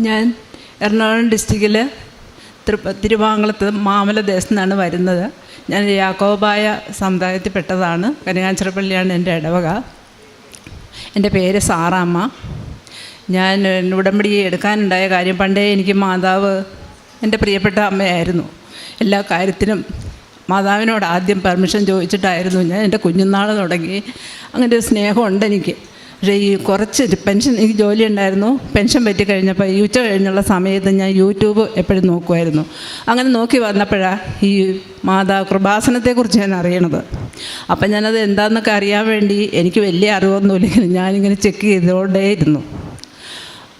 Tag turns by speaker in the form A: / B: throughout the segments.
A: ഞാൻ എറണാകുളം ഡിസ്ട്രിക്റ്റിൽ തിരുവാങ്കുളത്ത് മാമലദേശത്തു നിന്നാണ് വരുന്നത്. ഞാൻ യാക്കോബായ സമുദായത്തിൽപ്പെട്ടതാണ്. കനകാഞ്ചിറപ്പള്ളിയാണ് എന്റെ ഇടവക. എന്റെ പേര് സാറാമ്മ. ഞാൻ ഉടമ്പടി എടുക്കാനുണ്ടായ കാര്യം പണ്ടേ എനിക്ക് മാതാവ് എന്റെ പ്രിയപ്പെട്ട അമ്മയായിരുന്നു. എല്ലാ കാര്യത്തിനും മാതാവിനോട് ആദ്യം പെർമിഷൻ ചോദിച്ചിട്ടായിരുന്നു ഞാൻ എന്റെ കുഞ്ഞുനാൾ തുടങ്ങി. അങ്ങനെ ഒരു സ്നേഹമുണ്ട് എനിക്ക്. പക്ഷേ ഈ കുറച്ച് പെൻഷൻ എനിക്ക് ജോലി ഉണ്ടായിരുന്നു. പെൻഷൻ പറ്റി കഴിഞ്ഞപ്പോൾ ഈ ഉച്ച കഴിഞ്ഞുള്ള സമയത്ത് ഞാൻ യൂട്യൂബ് എപ്പോഴും നോക്കുമായിരുന്നു. അങ്ങനെ നോക്കി വന്നപ്പോഴാണ് ഈ മാതാ കൃപാസനത്തെക്കുറിച്ച് ഞാൻ അറിയണത്. അപ്പം ഞാനത് എന്താണെന്നൊക്കെ അറിയാൻ വേണ്ടി എനിക്ക് വലിയ അറിവൊന്നുമില്ലെങ്കിലും ഞാനിങ്ങനെ ചെക്ക് ചെയ്തുകൊണ്ടേയിരുന്നു.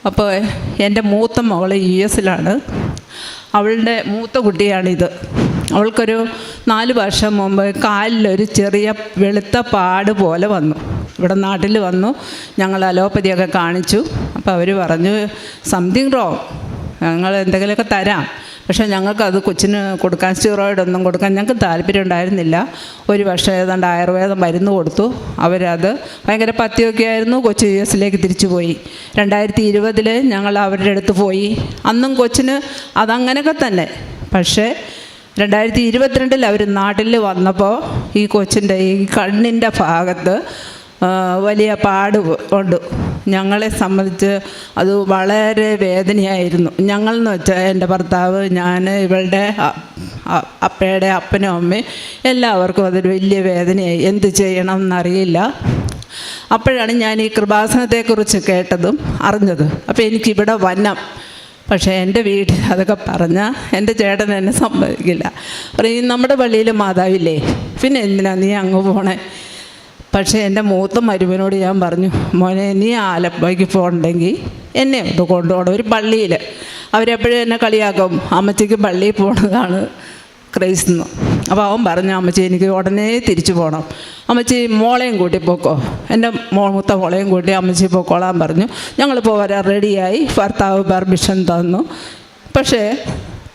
A: അപ്പോൾ എന്റെ മൂത്ത മകൾ യു എസിലാണ്. അവളുടെ മൂത്ത കുട്ടിയാണിത്. അവൾക്കൊരു നാല് വർഷം മുമ്പ് കാലിലൊരു ചെറിയ വെളുത്ത പാട് പോലെ വന്നു. ഇവിടെ നാട്ടിൽ വന്നു. ഞങ്ങൾ അലോപ്പതിയൊക്കെ കാണിച്ചു. അപ്പോൾ അവർ പറഞ്ഞു സംതിങ് റോ ഞങ്ങൾ എന്തെങ്കിലുമൊക്കെ തരാം. പക്ഷേ ഞങ്ങൾക്കത് കൊച്ചിന് കൊടുക്കാൻ സ്റ്റിറോയിഡ് ഒന്നും കൊടുക്കാൻ ഞങ്ങൾക്ക് താല്പര്യം ഉണ്ടായിരുന്നില്ല. ഒരു വർഷം ഏതാണ്ട് ആയുർവേദം മരുന്ന് കൊടുത്തു. അവരത് ഭയങ്കര പത്യമൊക്കെ ആയിരുന്നു. കൊച്ചു യു എസിലേക്ക് തിരിച്ചു പോയി. രണ്ടായിരത്തി ഇരുപതിൽ ഞങ്ങൾ അവരുടെ അടുത്ത് പോയി. അന്നും കൊച്ചിന് അതങ്ങനെയൊക്കെ തന്നെ. പക്ഷേ രണ്ടായിരത്തി ഇരുപത്തിരണ്ടിൽ അവർ നാട്ടിൽ വന്നപ്പോൾ ഈ കൊച്ചിന്റെ ഈ കണ്ണിന്റെ ഭാഗത്ത് വലിയ പാട് ഉണ്ട്. ഞങ്ങളെ സംബന്ധിച്ച് അത് വളരെ വേദനയായിരുന്നു. ഞങ്ങൾ എന്ന് വെച്ചാൽ എന്റെ ഭർത്താവ് ഞാൻ ഇവളുടെ അപ്പയുടെ അപ്പനും അമ്മയും എല്ലാവർക്കും അതൊരു വലിയ വേദനയായി. എന്ത് ചെയ്യണം എന്നറിയില്ല അപ്പോഴാണ് ഞാൻ ഈ കൃപാസനത്തെക്കുറിച്ച് കേട്ടതും അറിഞ്ഞത്. അപ്പോൾ എനിക്കിവിടെ വന്നം. പക്ഷേ എന്റെ വീട്ടിൽ അതൊക്കെ പറഞ്ഞാൽ എന്റെ ചേട്ടൻ എന്നെ സമ്മതിക്കില്ല. പറയും നമ്മുടെ പള്ളിയിൽ മാതാവില്ലേ? പിന്നെ എന്തിനാ നീ അങ്ങ് പോണേ? പക്ഷേ എന്റെ മൂത്ത മരുമനോട് ഞാൻ പറഞ്ഞു മോനെ നീ ആലപ്പുഴയ്ക്ക് പോകണ്ടെങ്കിൽ എന്നെ ഒന്ന് കൊണ്ടുപോകണം ഒരു പള്ളിയിൽ. അവരെപ്പോഴും എന്നെ കളിയാക്കും അമ്മച്ചിക്ക് പള്ളിയിൽ പോണതാണ് ക്രൈസ് എന്ന് അപ്പോൾ അവൻ പറഞ്ഞു അമ്മച്ചി എനിക്ക് ഉടനെ തിരിച്ചു പോകണം അമ്മച്ചി മോളെയും കൂട്ടി പോക്കോ. എന്റെ മോ മുത്ത മോളെയും കൂട്ടി അമ്മച്ചി പോക്കോളാൻ പറഞ്ഞു. ഞങ്ങൾ വരാൻ റെഡിയായി ഭർത്താവ് പെർമിഷൻ തന്നു. പക്ഷേ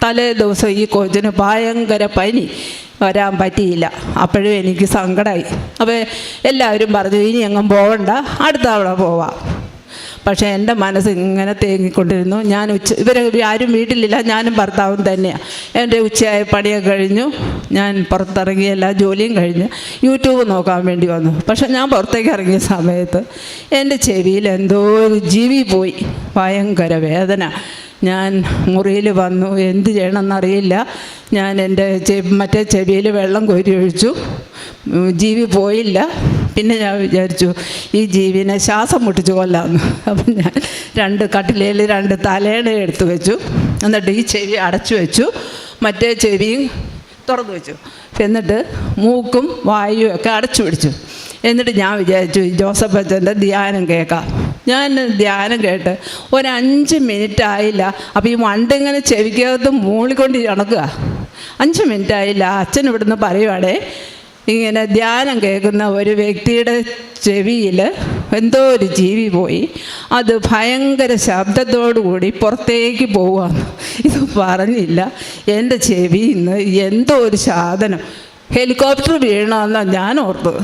A: തലേ ദിവസം ഈ കൊച്ചിന് ഭയങ്കര പനി. വരാൻ പറ്റിയില്ല. അപ്പോഴും എനിക്ക് സങ്കടമായി അപ്പോൾ എല്ലാവരും പറഞ്ഞു ഇനി എങ്ങും പോവണ്ട അടുത്ത തവണ പോവാം. പക്ഷേ എന്റെ മനസ്സ് ഇങ്ങനെ തേങ്ങിക്കൊണ്ടിരുന്നു. ഞാൻ ഉച്ച ഇവർ ആരും വീട്ടിലില്ല ഞാനും ഭർത്താവും തന്നെയാണ് എന്റെ ഉച്ചയായ പണിയൊക്കെ കഴിഞ്ഞു. ഞാൻ പുറത്തിറങ്ങി എല്ലാ ജോലിയും കഴിഞ്ഞ്. യൂട്യൂബ് നോക്കാൻ വേണ്ടി വന്നു. പക്ഷേ ഞാൻ പുറത്തേക്ക് ഇറങ്ങിയ സമയത്ത് എന്റെ ചെവിയിൽ എന്തോ ഒരു ജീവി പോയി. ഭയങ്കര വേദന. ഞാൻ മുറിയിൽ വന്നു. എന്ത് ചെയ്യണമെന്നറിയില്ല. ഞാൻ എന്റെ ചെ മറ്റേ ചെവിയിൽ വെള്ളം കോരി ഒഴിച്ചു. ജീവി പോയില്ല. പിന്നെ ഞാൻ വിചാരിച്ചു ഈ ജീവിനെ ശ്വാസം മുട്ടിച്ച് കൊല്ലാമെന്ന് അപ്പം ഞാൻ രണ്ട് കട്ടിലയിൽ രണ്ട് തലേണ എടുത്തു വെച്ചു. എന്നിട്ട് ഈ ചെവി അടച്ചു വെച്ചു. മറ്റേ ചെവിയും തുറന്നു വെച്ചു. എന്നിട്ട് മൂക്കും വായുവൊക്കെ അടച്ചു പിടിച്ചു. എന്നിട്ട് ഞാൻ വിചാരിച്ചു ജോസഫ് അച്ഛന്റെ ധ്യാനം കേൾക്കാം. ഞാൻ ധ്യാനം കേട്ട്. ഒരു അഞ്ച് മിനിറ്റ് ആയില്ല. അപ്പോൾ ഈ വണ്ടിങ്ങനെ ചെവിക്കകത്ത് മൂളിക്കൊണ്ട് നടക്കുക അഞ്ച് മിനിറ്റ് ആയില്ല. അച്ഛൻ ഇവിടുന്ന് പറയുവാണേ ഇങ്ങനെ ധ്യാനം കേൾക്കുന്ന ഒരു വ്യക്തിയുടെ ചെവിയിൽ എന്തോ ഒരു ജീവി പോയി. അത് ഭയങ്കര ശബ്ദത്തോടു കൂടി പുറത്തേക്ക് പോവാന്ന് ഇത് പറഞ്ഞില്ല. എന്റെ ചെവി ഇന്ന് എന്തോ ഒരു സാധനം. ഹെലികോപ്റ്റർ വീണമെന്നാണ് ഞാൻ ഓർത്തത്.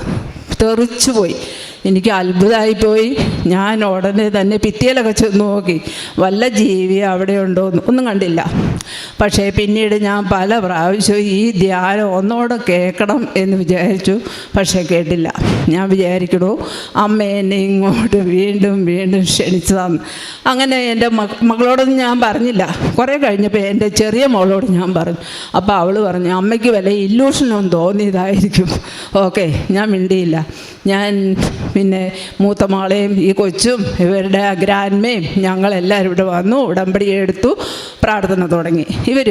A: തെറിച്ചു പോയി. എനിക്ക് അത്ഭുതമായി പോയി. ഞാൻ ഉടനെ തന്നെ ഭിത്തിയിലൊക്കെ ചെന്ന് നോക്കി. വല്ല ജീവി അവിടെ ഉണ്ടോ ഒന്നും കണ്ടില്ല. പക്ഷേ പിന്നീട് ഞാൻ പല പ്രാവശ്യവും ഈ ധ്യാനം ഒന്നോടെ കേൾക്കണം എന്ന് വിചാരിച്ചു. പക്ഷേ കേട്ടില്ല. ഞാൻ വിചാരിക്കണു അമ്മ എന്നെ ഇങ്ങോട്ട് വീണ്ടും വീണ്ടും ക്ഷണിച്ചതാണ്. അങ്ങനെ എന്റെ മക മകളോടൊന്നും ഞാൻ പറഞ്ഞില്ല. കുറേ കഴിഞ്ഞപ്പോൾ എന്റെ ചെറിയ മോളോട് ഞാൻ പറഞ്ഞു. അപ്പോൾ അവൾ പറഞ്ഞു അമ്മയ്ക്ക് വല്ല ഇല്ലൂഷനൊന്നും തോന്നിയതായിരിക്കും. ഓക്കെ ഞാൻ മിണ്ടിയില്ല. ഞാൻ പിന്നെ മൂത്ത മാളയും ഈ കൊച്ചും ഇവരുടെ ഗ്രാൻമയും ഞങ്ങളെല്ലാവരും ഇവിടെ വന്നു ഉടമ്പടി എടുത്തു പ്രാർത്ഥന തുടങ്ങി. ഇവർ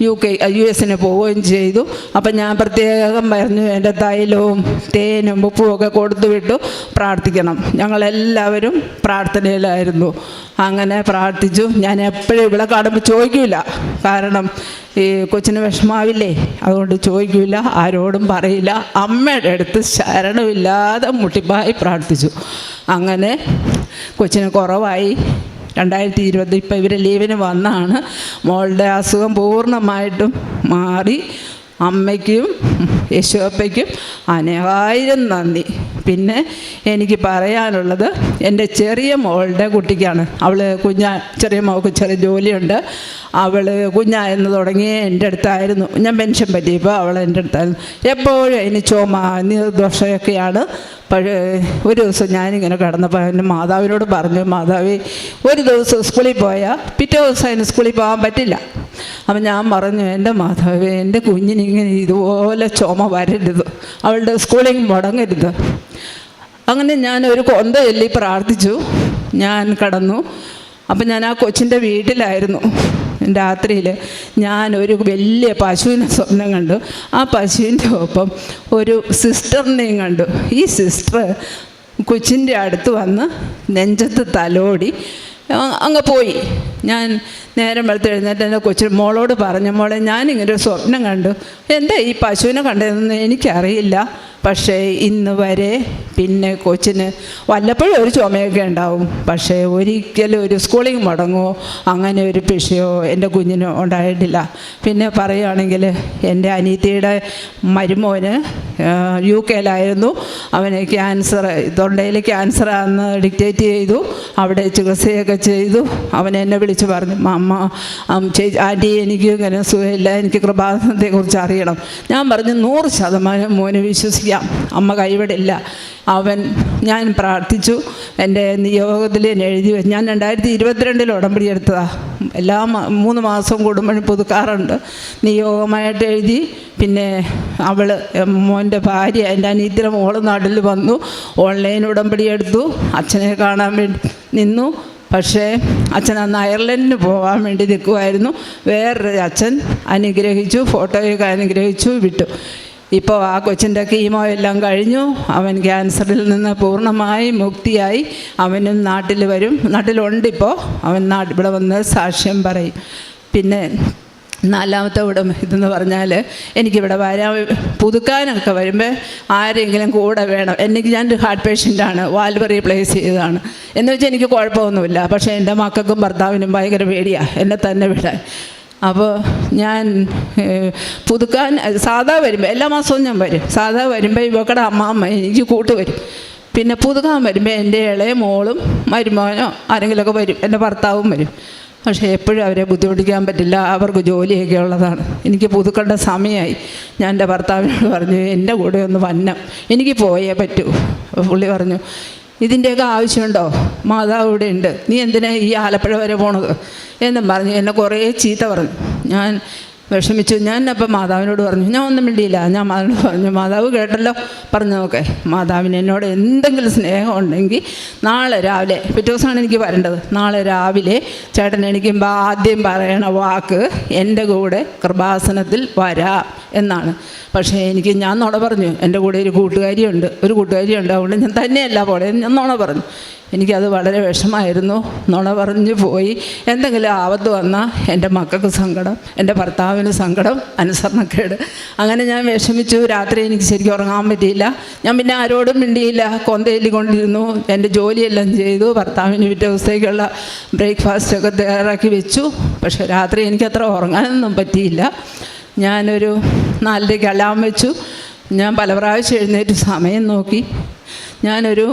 A: യു കെ യു എസിന് പോവുകയും ചെയ്തു. അപ്പം ഞാൻ പ്രത്യേകം പറഞ്ഞു എന്റെ തൈലവും തേനും ഉപ്പും ഒക്കെ കൊടുത്തു വിട്ടു പ്രാർത്ഥിക്കണം. ഞങ്ങളെല്ലാവരും പ്രാർത്ഥനയിലായിരുന്നു. അങ്ങനെ പ്രാർത്ഥിച്ചു. ഞാൻ എപ്പോഴും ഇവിടെ കാണുമ്പോൾ ചോദിക്കില്ല കാരണം ഈ കൊച്ചിന് വിഷമാവില്ലേ? അതുകൊണ്ട് ചോദിക്കില്ല ആരോടും പറയില്ല. അമ്മയുടെ അടുത്ത് ശരണമില്ലാതെ മുട്ടിപ്പായി പ്രാർത്ഥിച്ചു. അങ്ങനെ കൊച്ചിന് കുറവായി. രണ്ടായിരത്തി ഇരുപത് ഇപ്പം ഇവർ ലീവിന് വന്നാണ്. മോളുടെ അസുഖം പൂർണമായിട്ടും മാറി. അമ്മയ്ക്കും യശോപ്പയ്ക്കും അനേകായിരം നന്ദി. പിന്നെ എനിക്ക് പറയാനുള്ളത് എന്റെ ചെറിയ മോളുടെ കുട്ടിക്കാണ്. അവൾ കുഞ്ഞ ചെറിയ മോൾക്ക് ചെറിയ ജോലിയുണ്ട്. അവൾ കുഞ്ഞായെന്ന് തുടങ്ങി എന്റെ അടുത്തായിരുന്നു. ഞാൻ പെൻഷൻ പറ്റിയപ്പോൾ അവൾ എന്റെ അടുത്തായിരുന്നു. എപ്പോഴും അതിന് ചുമ നീർദോഷമൊക്കെയാണ് പഴയ ഒരു ദിവസം ഞാനിങ്ങനെ കിടന്നപ്പോൾ എന്റെ മാതാവിനോട് പറഞ്ഞു മാതാവി ഒരു ദിവസം സ്കൂളിൽ പോയാൽ പിറ്റേ ദിവസം അതിന് സ്കൂളിൽ പോകാൻ പറ്റില്ല. അപ്പം ഞാൻ പറഞ്ഞു എന്റെ മാതാവി എന്റെ കുഞ്ഞിനിങ്ങനെ ഇതുപോലെ ചുമ വരരുത്. അവളുടെ സ്കൂളിൽ മുടങ്ങരുത്. അങ്ങനെ ഞാൻ ഒരു കൊന്ത ചൊല്ലി പ്രാർത്ഥിച്ചു. ഞാൻ കടന്നു. അപ്പം ഞാൻ ആ കൊച്ചിന്റെ വീട്ടിലായിരുന്നു. രാത്രിയിൽ ഞാൻ ഒരു വലിയ പശുവിനെ സ്വപ്നം കണ്ടു. ആ പശുവിന്റെ ഒപ്പം ഒരു സിസ്റ്ററിനെയും കണ്ടു. ഈ സിസ്റ്റർ കൊച്ചിന്റെ അടുത്ത് വന്ന് നെഞ്ചത്ത് തലോടി അങ്ങ് പോയി. ഞാൻ നേരം വെളുത്ത് എഴുന്നേറ്റ് എന്റെ കൊച്ചു മോളോട് പറഞ്ഞു മോളെ ഞാനിങ്ങനെ ഒരു സ്വപ്നം കണ്ടു. എന്താ ഈ പശുവിനെ കണ്ടതെന്ന് എനിക്കറിയില്ല. പക്ഷേ ഇന്ന് വരെ പിന്നെ കൊച്ചിന് വല്ലപ്പോഴും ഒരു ചുമയൊക്കെ ഉണ്ടാവും. പക്ഷേ ഒരിക്കലും ഒരു സ്കൂളിൽ മുടങ്ങോ അങ്ങനെ ഒരു പിഷയോ എന്റെ കുഞ്ഞിന് ഉണ്ടായിട്ടില്ല. പിന്നെ പറയുകയാണെങ്കിൽ എന്റെ അനീത്തിയുടെ മരുമോന് യു കെയിലായിരുന്നു. അവന് ക്യാൻസർ തൊണ്ടയിൽ ക്യാൻസറാണെന്ന് ഡിക്റ്റേറ്റ് ചെയ്തു. അവിടെ ചികിത്സയൊക്കെ ചെയ്തു. അവൻ എന്നെ വിളിച്ച് പറഞ്ഞു അമ്മ ചേച്ചി ആന്റി എനിക്ക് ഇങ്ങനെ സുഖമില്ല എനിക്ക് കൃപാസനത്തെക്കുറിച്ച് അറിയണം. ഞാൻ പറഞ്ഞു നൂറ് ശതമാനം മോന് വിശ്വസിക്കാം അമ്മ കൈവിടില്ല. അവൻ ഞാൻ പ്രാർത്ഥിച്ചു. എന്റെ നിയോഗത്തിൽ എഴുതി ഞാൻ രണ്ടായിരത്തി ഇരുപത്തിരണ്ടിൽ ഉടമ്പടി എടുത്തതാണ് എല്ലാ മൂന്ന് മാസം കൂടുമ്പോഴും പുതുക്കാറുണ്ട്. നിയോഗമായിട്ട് എഴുതി. പിന്നെ അവൾ മോന്റെ ഭാര്യ എന്റെ അനിയത്തിന്റെ മോൾ നാട്ടിൽ വന്നു. ഓൺലൈൻ ഉടമ്പടി എടുത്തു. അച്ഛനെ കാണാൻ വേണ്ടി നിന്നു. പക്ഷേ അച്ഛൻ അന്ന് അയർലൻഡിന് പോകാൻ വേണ്ടി നിൽക്കുമായിരുന്നു വേറൊരു അച്ഛൻ അനുഗ്രഹിച്ചു ഫോട്ടോയൊക്കെ അനുഗ്രഹിച്ചു വിട്ടു. ഇപ്പോൾ ആ കൊച്ചിന്റെ കീമോ എല്ലാം കഴിഞ്ഞു. അവൻ ക്യാൻസറിൽ നിന്ന് പൂർണമായി മുക്തിയായി. അവനും നാട്ടിൽ വരും. നാട്ടിലുണ്ടിപ്പോൾ അവൻ നാട്ടിൽ ഇവിടെ വന്ന് സാക്ഷ്യം പറയും. പിന്നെ നാലാമത്തെ ഉടമ ഇതെന്ന് പറഞ്ഞാൽ എനിക്കിവിടെ വരാൻ പുതുക്കാനൊക്കെ വരുമ്പോൾ ആരെങ്കിലും കൂടെ വേണം. എനിക്ക് ഞാനൊരു ഹാർട്ട് പേഷ്യന്റാണ് വാൽവ് റീപ്ലേസ് ചെയ്തതാണ്. എന്ന് വെച്ചാൽ എനിക്ക് കുഴപ്പമൊന്നുമില്ല. പക്ഷേ എന്റെ മക്കൾക്കും ഭർത്താവിനും ഭയങ്കര പേടിയാണ് എന്നെ തന്നെ വിടാൻ. അപ്പോൾ ഞാൻ പുതുക്കാൻ സാധാ വരുമ്പോൾ എല്ലാ മാസവും ഞാൻ വരും. സാധാ വരുമ്പോൾ ഇവക്കടെ അമ്മാമ്മ എനിക്ക് കൂട്ട് വരും. പിന്നെ പുതുക്കാൻ വരുമ്പോൾ എന്റെ ഇളയ മോളും മരുമോനോ ആരെങ്കിലുമൊക്കെ വരും. എന്റെ ഭർത്താവും വരും. പക്ഷേ എപ്പോഴും അവരെ ബുദ്ധിമുട്ടിക്കാൻ പറ്റില്ല. അവർക്ക് ജോലിയൊക്കെ ഉള്ളതാണ്. എനിക്ക് പുതുക്കേണ്ട സമയമായി ഞാൻ എന്റെ ഭർത്താവിനോട് പറഞ്ഞു എന്റെ കൂടെ ഒന്ന് വന്നം എനിക്ക് പോയേ പറ്റൂ. പുള്ളി പറഞ്ഞു ഇതിന്റെയൊക്കെ ആവശ്യമുണ്ടോ? മാതാവ് ഇവിടെ ഉണ്ട്. നീ എന്തിനാ ഈ ആലപ്പുഴ വരെ പോണത്? എന്നും പറഞ്ഞു എന്നെ കുറേ ചീത്ത പറഞ്ഞു. ഞാൻ വിഷമിച്ചു. ഞാൻ അപ്പം മാതാവിനോട് പറഞ്ഞു ഞാൻ ഒന്നും മിണ്ടിയില്ല. ഞാൻ മാതാവിനോട് പറഞ്ഞു മാതാവ് കേട്ടല്ലോ. പറഞ്ഞു നോക്കെ മാതാവിന് എന്നോട് എന്തെങ്കിലും സ്നേഹം ഉണ്ടെങ്കിൽ നാളെ രാവിലെ പിറ്റേ ദിവസമാണ് എനിക്ക് വരേണ്ടത്. നാളെ രാവിലെ ചേട്ടൻ എനിക്ക് ആദ്യം പറയണ വാക്ക് എന്റെ കൂടെ കൃപാസനത്തിൽ വരാം എന്നാണ്. പക്ഷേ എനിക്ക് ഞാൻ നുണ പറഞ്ഞു. എന്റെ കൂടെ ഒരു കൂട്ടുകാരിയുണ്ട്. ഒരു കൂട്ടുകാരിയുണ്ട്. അതുകൊണ്ട് ഞാൻ തന്നെയല്ല പോലെ ഞാൻ നോണ പറഞ്ഞു. എനിക്കത് വളരെ വിഷമായിരുന്നു. നുണ പറഞ്ഞു പോയി. എന്തെങ്കിലും ആപത്ത് വന്നാൽ എന്റെ മക്കൾക്ക് സങ്കടം എന്റെ ഭർത്താവിന് സങ്കടം അനുസരണക്കേട്. അങ്ങനെ ഞാൻ വിഷമിച്ചു. രാത്രി എനിക്ക് ശരിക്കും ഉറങ്ങാൻ പറ്റിയില്ല. ഞാൻ പിന്നെ ആരോടും മിണ്ടിയില്ല. കൊന്തയിൽ കൊണ്ടിരുന്നു എന്റെ ജോലിയെല്ലാം ചെയ്തു. ഭർത്താവിന് പിറ്റേ ദിവസത്തേക്കുള്ള ബ്രേക്ക്ഫാസ്റ്റൊക്കെ തയ്യാറാക്കി വെച്ചു. പക്ഷേ രാത്രി എനിക്കത്ര ഉറങ്ങാനൊന്നും പറ്റിയില്ല. ഞാനൊരു നാലരയ്ക്ക് അലാം വെച്ചു. ഞാൻ പല പ്രാവശ്യം എഴുന്നേറ്റ് സമയം നോക്കി. ഞാനൊരു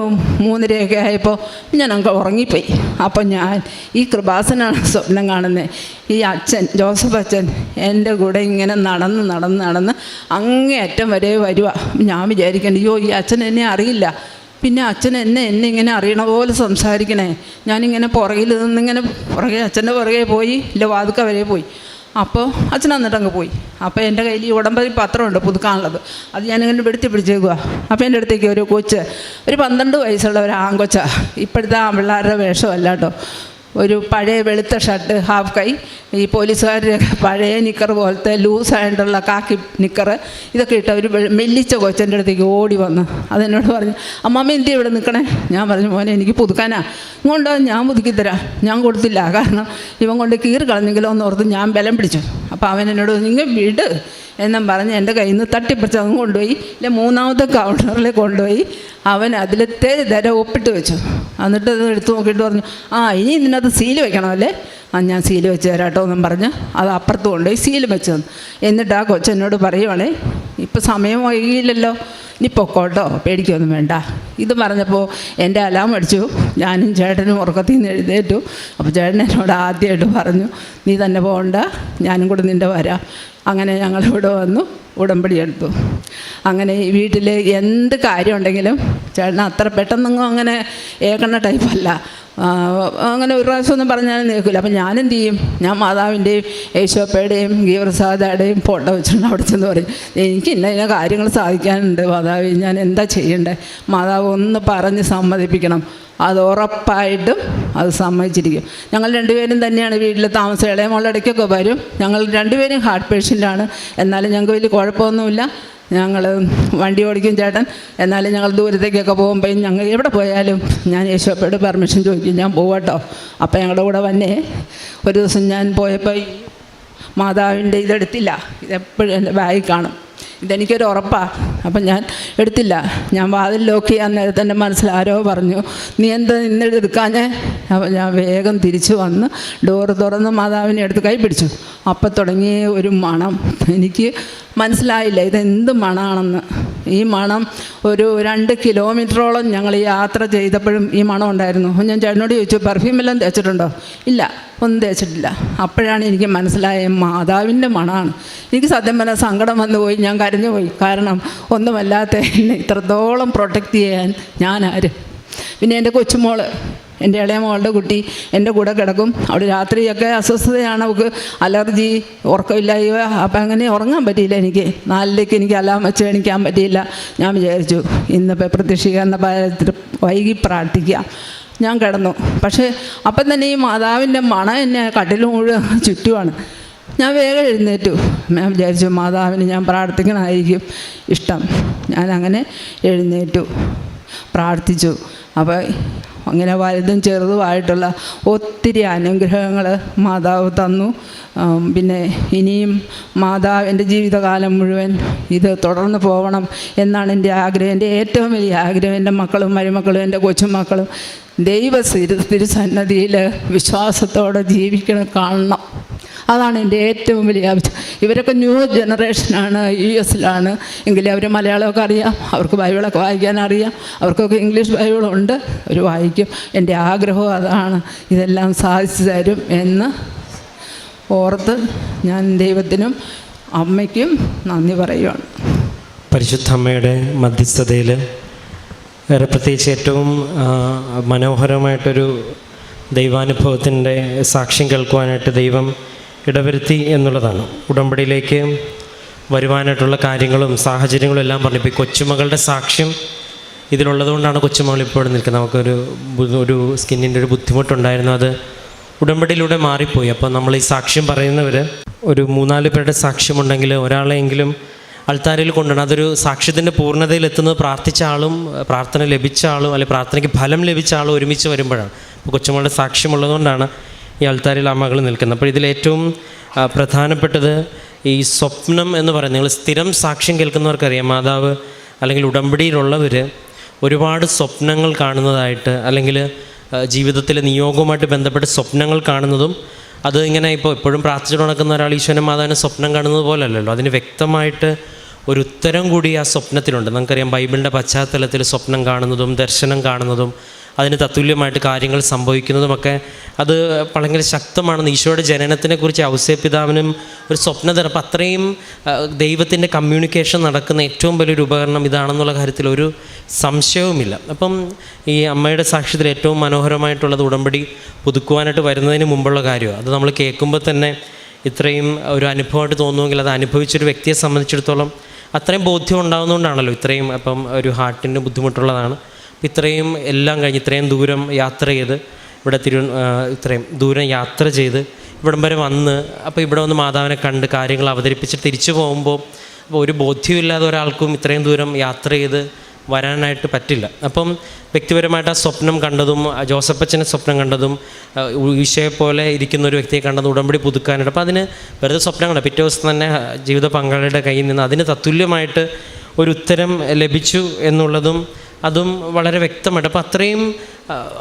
A: മൂന്നരയൊക്കെ ആയപ്പോൾ ഞാൻ അങ്ങ് ഉറങ്ങിപ്പോയി. അപ്പം ഞാൻ ഈ കൃപാസനാണ് സ്വപ്നം കാണുന്നത് ഈ അച്ഛൻ ജോസഫ് അച്ഛൻ എന്റെ കൂടെ ഇങ്ങനെ നടന്ന് നടന്ന് നടന്ന് അങ്ങേയറ്റം വരെ വരുക ഞാൻ വിചാരിക്കണ്ട അയ്യോ ഈ അച്ഛൻ എന്നെ അറിയില്ല. പിന്നെ അച്ഛൻ എന്നെ എന്നെ ഇങ്ങനെ അറിയണ പോലെ സംസാരിക്കണേ. ഞാനിങ്ങനെ പുറകിൽ നിന്നിങ്ങനെ പുറകെ അച്ഛന്റെ പുറകെ പോയി ഇല്ല വാതുക്ക വരെ പോയി. അപ്പോൾ അച്ഛൻ എന്നിട്ട് അങ്ങ് പോയി. അപ്പോൾ എന്റെ കയ്യിൽ ഈ ഉടമ്പതി പത്രമുണ്ട് പുതുക്കാനുള്ളത്. അത് ഞാനിങ്ങനെ വെടുത്തി പിടിച്ചേക്കുക അപ്പോൾ എന്റെ അടുത്തേക്ക് ഒരു കൊച്ച് ഒരു പന്ത്രണ്ട് വയസ്സുള്ള ഒരു ആങ്കൊച്ച ഇപ്പോഴത്തെ ആൺപിള്ളേരുടെ വേഷമല്ല കേട്ടോ. ഒരു പഴയ വെളുത്ത ഷർട്ട് ഹാഫ് കൈ. ഈ പോലീസുകാരുടെ പഴയ നിക്കർ പോലത്തെ ലൂസായിട്ടുള്ള കാക്കി നിക്കർ ഇതൊക്കെ ഇട്ട വെ- മെല്ലിച്ച കൊച്ചന്റെ അടുത്തേക്ക് ഓടി വന്ന്. അതെന്നോട് പറഞ്ഞു അമ്മമ്മ എന്തി ഇവിടെ നിൽക്കണേ ഞാൻ പറഞ്ഞു മോനെ എനിക്ക് പുതുക്കാനാ. ഇങ്ങോട്ട് ഞാൻ പുതുക്കി തരാം. ഞാൻ കൊടുത്തില്ല. കാരണം ഇവൻ കൊണ്ട് കീറി കളഞ്ഞെങ്കിലോ എന്ന് ഓർത്ത് ഞാൻ ബലം പിടിച്ചു. അപ്പോൾ അവൻ എന്നോട് നിങ്ങൾ വിട്. എന്നും പറഞ്ഞ് എന്റെ കയ്യിൽ നിന്ന് തട്ടിപ്പറിച്ച് അങ്ങ് കൊണ്ടുപോയി. ഇല്ല മൂന്നാമത്തെ കൗണ്ടറിൽ കൊണ്ടുപോയി. അവൻ അതിലത്തെ ധര ഒപ്പിട്ട് വെച്ചു. എന്നിട്ട് ഇത് എടുത്ത് നോക്കിയിട്ട് പറഞ്ഞു ആ ഇനി ഇതിനകത്ത് സീൽ വെക്കണമല്ലേ ആ ഞാൻ സീൽ വെച്ച് തരാട്ടോ എന്നും പറഞ്ഞ് അത് അപ്പുറത്ത് കൊണ്ടുപോയി സീൽ വെച്ച് തന്നു. എന്നിട്ട് ആ കൊച്ചെന്നോട് പറയുവാണേ ഇപ്പം സമയം വൈകിയില്ലല്ലോ ഇനി പൊക്കോട്ടോ പേടിക്കൊന്നും വേണ്ട. ഇത് പറഞ്ഞപ്പോൾ എന്റെ അലാം അടിച്ചു. ഞാനും ചേട്ടനും ഉറക്കത്തിൽ നിന്ന് എഴുന്നേറ്റു. അപ്പോൾ ചേട്ടൻ എന്നോട് ആദ്യമായിട്ട് പറഞ്ഞു നീ തന്നെ പോകണ്ട ഞാനും കൂടെ നിന്റെ വരാം. അങ്ങനെ ഞങ്ങളിവിടെ വന്നു. ഉടമ്പടി എടുത്തു. അങ്ങനെ ഈ വീട്ടിൽ എന്ത് കാര്യം ഉണ്ടെങ്കിലും ചേട്ടൻ അത്ര പെട്ടെന്നൊന്നും അങ്ങനെ ഏക്കണ ടൈപ്പല്ല അങ്ങനെ ഒരു പ്രാവശ്യം ഒന്നും പറഞ്ഞാൽ നിൽക്കില്ല അപ്പം ഞാനെന്ത് ചെയ്യും? ഞാൻ മാതാവിന്റെയും യേശോപ്പയുടെയും ഗീവർസാദയുടെയും ഫോട്ടോ വെച്ചിട്ടുണ്ട് അവിടെ ചെന്ന് പറയും എനിക്ക് ഇന്ന ഇന്ന കാര്യങ്ങൾ സാധിക്കാനുണ്ട് മാതാവ് ഞാൻ എന്താ ചെയ്യണ്ടേ? മാതാവ് ഒന്ന് പറഞ്ഞ് സമ്മതിപ്പിക്കണം. അത് ഉറപ്പായിട്ടും അത് സമ്മതിച്ചിരിക്കും. ഞങ്ങൾ രണ്ടുപേരും തന്നെയാണ് വീട്ടിൽ താമസം. ഇളയ ഇടയ്ക്കൊക്കെ വരും. ഞങ്ങൾ രണ്ടുപേരും ഹാർട്ട് പേഷ്യന്റാണ് എന്നാലും ഞങ്ങൾക്ക് വലിയ കുഴപ്പമൊന്നുമില്ല. ഞങ്ങൾ വണ്ടി ഓടിക്കും ചേട്ടൻ. എന്നാലും ഞങ്ങൾ ദൂരത്തേക്കൊക്കെ പോകുമ്പോൾ ഞങ്ങൾ എവിടെ പോയാലും ഞാൻ യേശോപ്പയോട് പെർമിഷൻ ചോദിക്കും. ഞാൻ പോവാട്ടോ. അപ്പം ഞങ്ങളുടെ കൂടെ വന്നേ. ഒരു ദിവസം ഞാൻ പോയപ്പോൾ മാതാവിന്റെ ഇതെടുത്തില്ല. ഇതെപ്പോഴും എന്റെ ബാഗിൽ കാണും. ഇതെനിക്കൊരു ഉറപ്പാണ് അപ്പം ഞാൻ എടുത്തില്ല. ഞാൻ വാതിൽ ലോക്ക് ചെയ്യാൻ നേരത്തെ എന്റെ മനസ്സിൽ ആരോ പറഞ്ഞു നീ എന്താ നിന്നെടുക്കാഞ്ഞേ അപ്പം ഞാൻ വേഗം തിരിച്ചു വന്ന് ഡോറ് തുറന്ന് മാതാവിനെ എടുത്ത് കൈ പിടിച്ചു. അപ്പം തുടങ്ങിയ ഒരു മണം എനിക്ക് മനസ്സിലായില്ല ഇതെന്ത് മണമാണെന്ന് ഈ മണം ഒരു രണ്ട് കിലോമീറ്ററോളം ഞങ്ങൾ യാത്ര ചെയ്തപ്പോഴും ഈ മണം ഉണ്ടായിരുന്നു. ഞാൻ ചേട്ടനോട് ചോദിച്ചു പെർഫ്യൂം എല്ലാം തേച്ചിട്ടുണ്ടോ? ഇല്ല ഒന്നും തേച്ചിട്ടില്ല. അപ്പോഴാണ് എനിക്ക് മനസ്സിലായ മാതാവിന്റെ മണമാണ് എനിക്ക് സത്യം പറഞ്ഞാൽ സങ്കടം വന്നു പോയി ഞാൻ കരഞ്ഞു പോയി. കാരണം ഒന്നുമല്ലാത്ത എന്നെ ഇത്രത്തോളം പ്രൊട്ടക്റ്റ് ചെയ്യാൻ ഞാൻ ആര്? പിന്നെ എന്റെ കൊച്ചുമോൾ എന്റെ ഇളയ മോളുടെ കുട്ടി എന്റെ കൂടെ കിടക്കും. അവിടെ രാത്രിയൊക്കെ അസ്വസ്ഥതയാണ് അവൾക്ക് അലർജി ഉറക്കമില്ലായ്മ അപ്പം അങ്ങനെ ഉറങ്ങാൻ പറ്റിയില്ല എനിക്ക്. നാലിലേക്ക് എനിക്ക് അലാം വെച്ച് എണിക്കാൻ പറ്റിയില്ല. ഞാൻ വിചാരിച്ചു ഇന്നിപ്പോൾ പ്രത്യക്ഷീകരണ പാലത്തിൽ വൈകി പ്രാർത്ഥിക്കാം. ഞാൻ കിടന്നു. പക്ഷേ അപ്പം തന്നെ ഈ മാതാവിന്റെ മണം എന്നെ കട്ടിൽ മുഴുവൻ ചുറ്റുമാണ് ഞാൻ വേഗം എഴുന്നേറ്റു. ഞാൻ വിചാരിച്ചു മാതാവിന് ഞാൻ പ്രാർത്ഥിക്കണമായിരിക്കും ഇഷ്ടം. ഞാൻ അങ്ങനെ എഴുന്നേറ്റു. പ്രാർത്ഥിച്ചു. അപ്പോൾ അങ്ങനെ വലുതും ചെറുതുമായിട്ടുള്ള ഒത്തിരി അനുഗ്രഹങ്ങൾ മാതാവ് തന്നു. പിന്നെ ഇനിയും മാതാവ് എന്റെ ജീവിതകാലം മുഴുവൻ ഇത് തുടർന്ന് പോകണം എന്നാണ് എന്റെ ആഗ്രഹം. എന്റെ ഏറ്റവും വലിയ ആഗ്രഹം എന്റെ മക്കളും മരുമക്കളും എന്റെ കൊച്ചുമക്കളും ദൈവ തിരു തിരുസന്നതിയിൽ വിശ്വാസത്തോടെ ജീവിക്കണം കാണണം. അതാണ് എന്റെ ഏറ്റവും വലിയ ആവശ്യം ഇവരൊക്കെ ന്യൂ ജനറേഷനാണ് യു എസിലാണ് എങ്കിലും അവർ മലയാളമൊക്കെ അറിയാം അവർക്ക് ബൈബിളൊക്കെ വായിക്കാൻ അറിയാം അവർക്കൊക്കെ ഇംഗ്ലീഷ് ബൈബിളുണ്ട്. അവർ വായിക്കും. എന്റെ ആഗ്രഹവും അതാണ്. ഇതെല്ലാം സാധിച്ചു തരും എന്ന് ഓർത്ത് ഞാൻ ദൈവത്തിനും അമ്മയ്ക്കും നന്ദി പറയുകയാണ്
B: പരിശുദ്ധ അമ്മയുടെ മധ്യസ്ഥതയിൽ വേറെ പ്രത്യേകിച്ച് ഏറ്റവും മനോഹരമായിട്ടൊരു ദൈവാനുഭവത്തിന്റെ സാക്ഷ്യം കേൾക്കുവാനായിട്ട് ദൈവം ഇടവരുത്തി എന്നുള്ളതാണ്. ഉടമ്പടിയിലേക്ക് വരുവാനായിട്ടുള്ള കാര്യങ്ങളും സാഹചര്യങ്ങളും എല്ലാം പറഞ്ഞു ഇപ്പോൾ കൊച്ചുമകളുടെ സാക്ഷ്യം ഇതിലുള്ളതുകൊണ്ടാണ് കൊച്ചുമകൾ ഇപ്പോൾ നിൽക്കുന്നത്. നമുക്കൊരു ഒരു സ്കിന്നിന്റെ ഒരു ബുദ്ധിമുട്ടുണ്ടായിരുന്നു. അത് ഉടമ്പടിയിലൂടെ മാറിപ്പോയി. അപ്പോൾ നമ്മൾ ഈ സാക്ഷ്യം പറയുന്നവർ ഒരു മൂന്നാൽ പേരുടെ സാക്ഷ്യമുണ്ടെങ്കിൽ ഒരാളെങ്കിലും അൾത്താരയിൽ കൊണ്ടുവരണം. അതൊരു സാക്ഷ്യത്തിന്റെ പൂർണതയിലെത്തുന്നത് പ്രാർത്ഥിച്ച ആളും പ്രാർത്ഥന ലഭിച്ച ആളും അല്ലെങ്കിൽ പ്രാർത്ഥനയ്ക്ക് ഫലം ലഭിച്ച ആളും ഒരുമിച്ച് വരുമ്പോഴാണ്. അപ്പോൾ കൊച്ചുമകളുടെ സാക്ഷ്യമുള്ളതുകൊണ്ടാണ് ഈ ആൾത്താരിൽ ആ മകൾ നിൽക്കുന്നത്. അപ്പോൾ ഇതിലേറ്റവും പ്രധാനപ്പെട്ടത് ഈ സ്വപ്നം എന്ന് പറയുന്നത്. നിങ്ങൾ സ്ഥിരം സാക്ഷ്യം കേൾക്കുന്നവർക്കറിയാം. മാതാവ് അല്ലെങ്കിൽ ഉടമ്പടിയിലുള്ളവർ ഒരുപാട് സ്വപ്നങ്ങൾ കാണുന്നതായിട്ട് അല്ലെങ്കിൽ ജീവിതത്തിലെ നിയോഗവുമായിട്ട് ബന്ധപ്പെട്ട് സ്വപ്നങ്ങൾ കാണുന്നതും അത് ഇങ്ങനെ ഇപ്പോൾ എപ്പോഴും പ്രാർത്ഥിച്ചു നടക്കുന്ന ഒരാൾ ഈശ്വരൻ മാതാവിനെ സ്വപ്നം കാണുന്നത് പോലല്ലല്ലോ അതിന് വ്യക്തമായിട്ട് ഒരു ഉത്തരം കൂടി ആ സ്വപ്നത്തിലുണ്ട്. നമുക്കറിയാം ബൈബിളിന്റെ പശ്ചാത്തലത്തിൽ സ്വപ്നം കാണുന്നതും ദർശനം കാണുന്നതും അതിന് തത്തുല്യമായിട്ട് കാര്യങ്ങൾ സംഭവിക്കുന്നതുമൊക്കെ അത് വളരെ ശക്തമാണെന്ന് ഈശോയുടെ ജനനത്തിനെക്കുറിച്ച് ഔസേപിതാവിനും ഒരു സ്വപ്നതരം അപ്പം അത്രയും ദൈവത്തിന്റെ കമ്മ്യൂണിക്കേഷൻ നടക്കുന്ന ഏറ്റവും വലിയൊരു ഉപകരണം ഇതാണെന്നുള്ള കാര്യത്തിൽ ഒരു സംശയവുമില്ല. അപ്പം ഈ അമ്മയുടെ സാക്ഷ്യത്തിൽ ഏറ്റവും മനോഹരമായിട്ടുള്ളത് ഉടമ്പടി പുതുക്കുവാനായിട്ട് വരുന്നതിന് മുമ്പുള്ള കാര്യമാണ് അത് നമ്മൾ കേൾക്കുമ്പോൾ തന്നെ ഇത്രയും ഒരു അനുഭവമായിട്ട് തോന്നുമെങ്കിൽ അത് അനുഭവിച്ചൊരു വ്യക്തിയെ സംബന്ധിച്ചിടത്തോളം അത്രയും ബോധ്യം ഉണ്ടാകുന്നതുകൊണ്ടാണല്ലോ ഇത്രയും അപ്പം ഒരു ഹാർട്ടിന്റെ ബുദ്ധിമുട്ടുള്ളതാണ്. ഇത്രയും എല്ലാം കഴിഞ്ഞ് ഇത്രയും ദൂരം യാത്ര ചെയ്ത് ഇവിടെ തിരു ഇത്രയും ദൂരം യാത്ര ചെയ്ത് ഇവിടം വരെ വന്ന് അപ്പോൾ ഇവിടെ വന്ന് മാതാവിനെ കണ്ട് കാര്യങ്ങൾ അവതരിപ്പിച്ച് തിരിച്ചു പോകുമ്പോൾ അപ്പോൾ ഒരു ബോധ്യമില്ലാതെ ഒരാൾക്കും ഇത്രയും ദൂരം യാത്ര ചെയ്ത് വരാനായിട്ട് പറ്റില്ല. അപ്പം വ്യക്തിപരമായിട്ട് ആ സ്വപ്നം കണ്ടതും ജോസഫച്ചനെ സ്വപ്നം കണ്ടതും ഈശയെ പോലെ ഇരിക്കുന്ന ഒരു വ്യക്തിയെ കണ്ടതും ഉടമ്പടി പുതുക്കാനായിട്ട്. അപ്പോൾ അതിന് വെറുതെ സ്വപ്നം പിറ്റേ ദിവസം തന്നെ ജീവിത പങ്കാളിയുടെ കയ്യിൽ നിന്ന് അതിന് തത്തുല്യമായിട്ട് ഒരു ഉത്തരം ലഭിച്ചു എന്നുള്ളതും അതും വളരെ വ്യക്തമായിട്ട്. അപ്പോൾ അത്രയും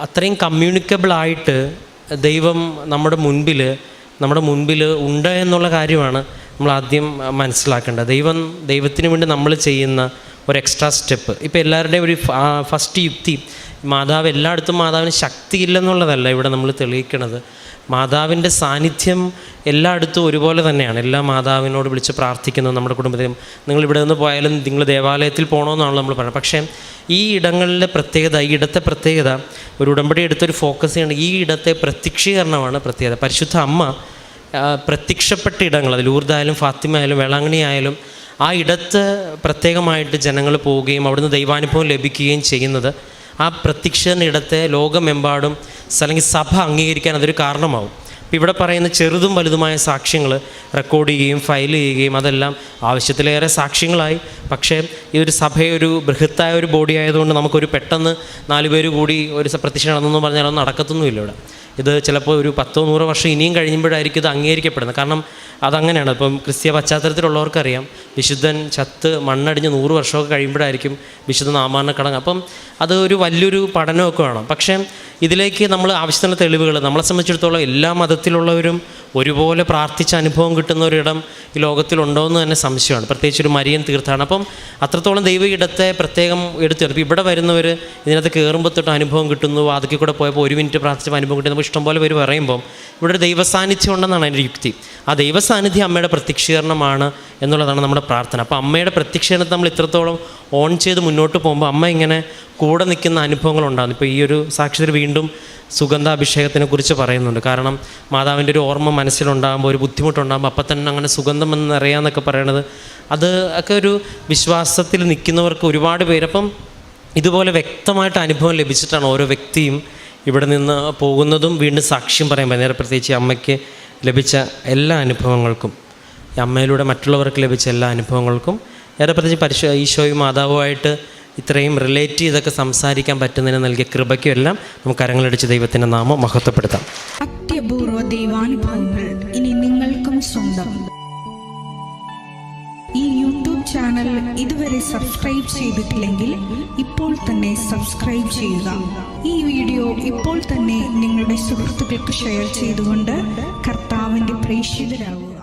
B: അത്രയും കമ്മ്യൂണിക്കബിളായിട്ട് ദൈവം നമ്മുടെ മുൻപിൽ നമ്മുടെ മുൻപിൽ ഉണ്ട് എന്നുള്ള കാര്യമാണ് നമ്മൾ ആദ്യം മനസ്സിലാക്കേണ്ടത്. ദൈവം ദൈവത്തിന് വേണ്ടി നമ്മൾ ചെയ്യുന്ന ഒരു എക്സ്ട്രാ സ്റ്റെപ്പ് ഇപ്പോൾ എല്ലാവരുടെയും ഒരു ഫസ്റ്റ് യുക്തി മാതാവ് എല്ലായിടത്തും മാതാവിന് ശക്തിയില്ലെന്നുള്ളതല്ല ഇവിടെ നമ്മൾ തെളിയിക്കണത്. മാതാവിന്റെ സാന്നിധ്യം എല്ലായിടത്തും ഒരുപോലെ തന്നെയാണ്. എല്ലാ മാതാവിനോട് വിളിച്ച് പ്രാർത്ഥിക്കുന്നത് നമ്മുടെ കുടുംബത്തിലും. നിങ്ങൾ ഇവിടെ നിന്ന് പോയാലും നിങ്ങൾ ദേവാലയത്തിൽ പോകണമെന്നാണല്ലോ നമ്മൾ പറയുന്നത് പക്ഷേ ഈ ഇടങ്ങളിലെ പ്രത്യേകത ഈ ഇടത്തെ പ്രത്യേകത ഒരു ഉടമ്പടി എടുത്തൊരു ഫോക്കസ് ചെയ്യണം. ഈ ഇടത്തെ പ്രത്യക്ഷീകരണമാണ് പ്രത്യേകത. പരിശുദ്ധ അമ്മ പ്രത്യക്ഷപ്പെട്ട ഇടങ്ങൾ അതിൽ ഊർദായാലും ഫാത്തിമ ആയാലും വേളാങ്കണി ആയാലും ആ ഇടത്ത് പ്രത്യേകമായിട്ട് ജനങ്ങൾ പോവുകയും അവിടുന്ന് ദൈവാനുഭവം ലഭിക്കുകയും ചെയ്യുന്നത് ആ പ്രത്യക്ഷ ഇടത്തെ ലോകമെമ്പാടും അല്ലെങ്കിൽ സഭ അംഗീകരിക്കാൻ അതൊരു കാരണമാവും. ഇവിടെ പറയുന്ന ചെറുതും വലുതുമായ സാക്ഷ്യങ്ങൾ റെക്കോർഡ് ചെയ്യുകയും ഫയൽ ചെയ്യുകയും അതെല്ലാം ആവശ്യത്തിലേറെ സാക്ഷ്യങ്ങളായി. പക്ഷേ ഈ ഒരു സഭയൊരു ബൃഹത്തായ ഒരു ബോഡി ആയതുകൊണ്ട് നമുക്കൊരു പെട്ടെന്ന് നാല് പേര് കൂടി ഒരു പ്രതിഷ്ഠ നടന്നെന്ന് പറഞ്ഞാൽ അത് നടക്കത്തൊന്നുമില്ല ഇവിടെ. ഇത് ചിലപ്പോൾ ഒരു പത്തോ നൂറോ വർഷം ഇനിയും കഴിയുമ്പോഴായിരിക്കും ഇത് അംഗീകരിക്കപ്പെടുന്നത്. കാരണം അതങ്ങനെയാണ്. ഇപ്പം ക്രിസ്തീയ പശ്ചാത്തലത്തിലുള്ളവർക്കറിയാം വിശുദ്ധൻ ചത്ത് മണ്ണടിഞ്ഞ് നൂറ് വർഷമൊക്കെ കഴിയുമ്പോഴായിരിക്കും വിശുദ്ധ നാമാന കടങ്ങ്. അപ്പം അത് ഒരു വലിയൊരു പഠനമൊക്കെ വേണം. പക്ഷേ ഇതിലേക്ക് നമ്മൾ ആവശ്യത്തിനുള്ള തെളിവുകൾ നമ്മളെ സംബന്ധിച്ചിടത്തോളം എല്ലാ മതത്തിലുള്ളവരും ഒരുപോലെ പ്രാർത്ഥിച്ച അനുഭവം കിട്ടുന്ന ഒരിടം ഈ ലോകത്തിലുണ്ടോ എന്ന് തന്നെ സംശയമാണ്. പ്രത്യേകിച്ച് ഒരു മരിയൻ തീർത്ഥാണ് അപ്പം അത്രത്തോളം ദൈവ ഇടത്തെ പ്രത്യേകം എടുത്തു. ഇപ്പം ഇവിടെ വരുന്നവർ ഇതിനകത്ത് കയറുമ്പോൾ തൊട്ട് അനുഭവം കിട്ടുന്നു അതൊക്കെ കൂടെ പോയപ്പോൾ ഒരു മിനിറ്റ് പ്രാർത്ഥിച്ചപ്പോൾ അനുഭവം കിട്ടുന്നു. അപ്പോൾ ഇഷ്ടംപോലെ പേര് പറയുമ്പം ഇവിടെ ഒരു ദൈവസാന്നിധ്യം ഉണ്ടെന്നാണ് എന്റെ യുക്തി. ആ ദൈവസാന്നിധ്യം അമ്മയുടെ പ്രത്യക്ഷീകരണമാണ് എന്നുള്ളതാണ് നമ്മുടെ പ്രാർത്ഥന. അപ്പോൾ അമ്മയുടെ പ്രത്യക്ഷീകരണത്തെ നമ്മൾ ഇത്രത്തോളം ഓൺ ചെയ്ത് മുന്നോട്ട് പോകുമ്പോൾ അമ്മ ഇങ്ങനെ കൂടെ നിൽക്കുന്ന അനുഭവങ്ങളുണ്ടാകുന്നു. ഇപ്പോൾ ഈ ഒരു സാക്ഷ്യത്തിൽ വീണ്ടും സുഗന്ധാഭിഷേകത്തിനെ കുറിച്ച് പറയുന്നുണ്ട്. കാരണം മാതാവിന്റെ ഒരു ഓർമ്മ മനസ്സിലുണ്ടാകുമ്പോൾ ഒരു ബുദ്ധിമുട്ടുണ്ടാകുമ്പോൾ അപ്പം തന്നെ അങ്ങനെ സുഗന്ധം എന്ന് അറിയാമെന്നൊക്കെ പറയണത് അത് ഒക്കെ ഒരു വിശ്വാസത്തിൽ നിൽക്കുന്നവർക്ക് ഒരുപാട് പേരപ്പം ഇതുപോലെ വ്യക്തമായിട്ട് അനുഭവം ലഭിച്ചിട്ടാണ് ഓരോ വ്യക്തിയും ഇവിടെ നിന്ന് പോകുന്നതും വീണ്ടും സാക്ഷ്യം പറയാൻ പറ്റും നേരെ പ്രത്യേകിച്ച് അമ്മയ്ക്ക് ലഭിച്ച എല്ലാ അനുഭവങ്ങൾക്കും അമ്മയിലൂടെ മറ്റുള്ളവർക്ക് ലഭിച്ച എല്ലാ അനുഭവങ്ങൾക്കും ഏറെ പ്രത്യേകിച്ച് പരിശോ ഈശോയും മാതാവുമായിട്ട് ഇത്രയും റിലേറ്റ് ചെയ്തൊക്കെ സംസാരിക്കാൻ പറ്റുന്നതിന് നൽകിയ കൃപയ്ക്കും എല്ലാം നമുക്ക് കരങ്ങളടിച്ച് ദൈവത്തിന്റെ നാമം മഹത്വപ്പെടുത്താം.
C: അത്യപൂർവ ദൈവാനുഭവങ്ങൾ ഇനി നിങ്ങൾക്കും സ്വന്തം. ഈ യൂട്യൂബ് ചാനൽ ഇതുവരെ സബ്സ്ക്രൈബ് ചെയ്തിട്ടില്ലെങ്കിൽ ഇപ്പോൾ തന്നെ സബ്സ്ക്രൈബ് ചെയ്യുക. ഈ വീഡിയോ ഇപ്പോൾ തന്നെ നിങ്ങളുടെ സുഹൃത്തുക്കൾക്ക് ഷെയർ ചെയ്തുകൊണ്ട് കർത്താവിന്റെ പ്രേക്ഷിതരാകുക.